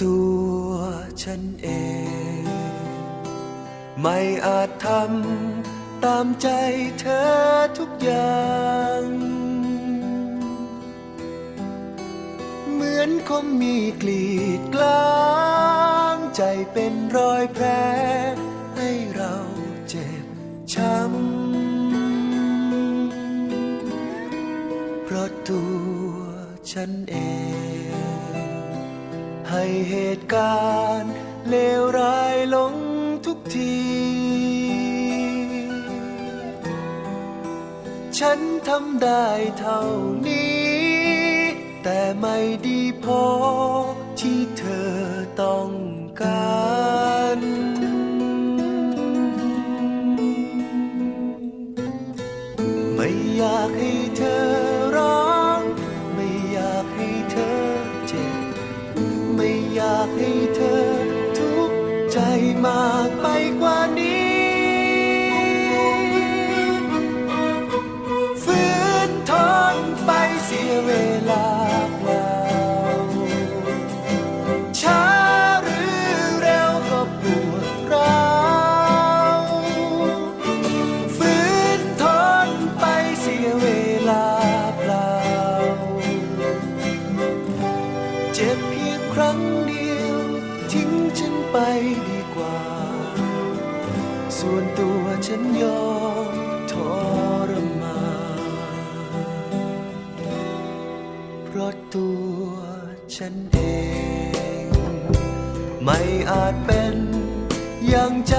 ตัวฉันเอง ไม่อาจทำตามใจเธอทุกอย่าง เหมือนคมมีกรีดกลางใจเป็นรอยแผลให้เราเจ็บช้ำเพราะตัวฉันเอง เหตุการณ์เลวร้ายลงทุกที ฉันทำได้เท่านี้ แต่ไม่ดีพอที่เธอต้องการไม่อยากให้เธอ ให้เธอทุกใจมากไปกว่า ส่วนตัวฉันยอมทรมานเพราะตัวฉันเอง ไม่อาจเป็นอย่างใจ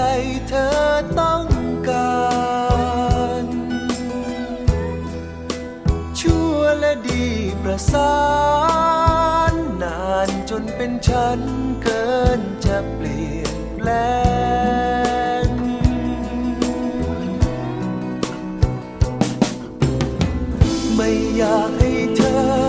เธอต้องการ ชั่วและดีประสานนานจนเป็นฉันเกินจะเปลี่ยนแปลง later.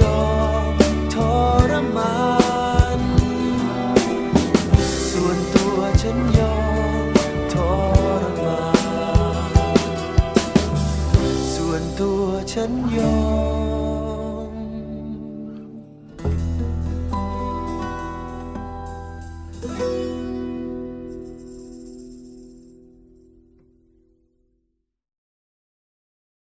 ยอมทรมาน ส่วนตัวฉันยอมทรมาน ส่วนตัวฉันยอม